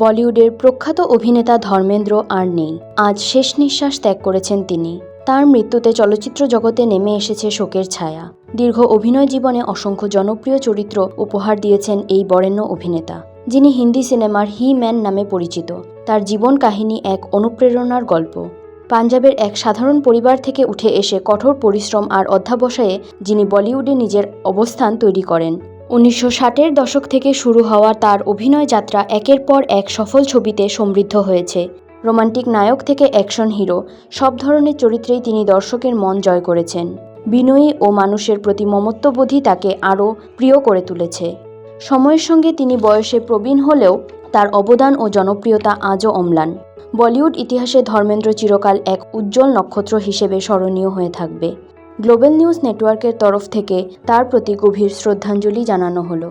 বলিউডের প্রখ্যাত অভিনেতা ধর্মেন্দ্র আর নেই। আজ শেষ নিঃশ্বাস ত্যাগ করেছেন তিনি। তার মৃত্যুতে চলচ্চিত্র জগতে নেমে এসেছে শোকের ছায়া। দীর্ঘ অভিনয় জীবনে অসংখ্য জনপ্রিয় চরিত্র উপহার দিয়েছেন এই বরেণ্য অভিনেতা, যিনি হিন্দি সিনেমার হি ম্যান নামে পরিচিত। তার জীবন কাহিনী এক অনুপ্রেরণার গল্প। পাঞ্জাবের এক সাধারণ পরিবার থেকে উঠে এসে কঠোর পরিশ্রম আর অধ্যাবসায়ে যিনি বলিউডে নিজের অবস্থান তৈরি করেন উনিশশো ষাটের দশক থেকে শুরু হওয়া তার অভিনয় যাত্রা একের পর এক সফল ছবিতে সমৃদ্ধ হয়েছে। রোমান্টিক নায়ক থেকে অ্যাকশন হিরো, সব ধরনের চরিত্রেই তিনি দর্শকের মন জয় করেছেন। বিনয়ী ও মানুষের প্রতি মমত্ববোধই তাকে আরও প্রিয় করে তুলেছে। সময়ের সঙ্গে তিনি বয়সে প্রবীণ হলেও তার অবদান ও জনপ্রিয়তা আজও অম্লান। বলিউড ইতিহাসে ধর্মেন্দ্র চিরকাল এক উজ্জ্বল নক্ষত্র হিসেবে স্মরণীয় হয়ে থাকবে। গ্লোবাল নিউজ নেটওয়ার্কের তরফ থেকে তার প্রতি গভীর শ্রদ্ধাঞ্জলি জানানো হলো।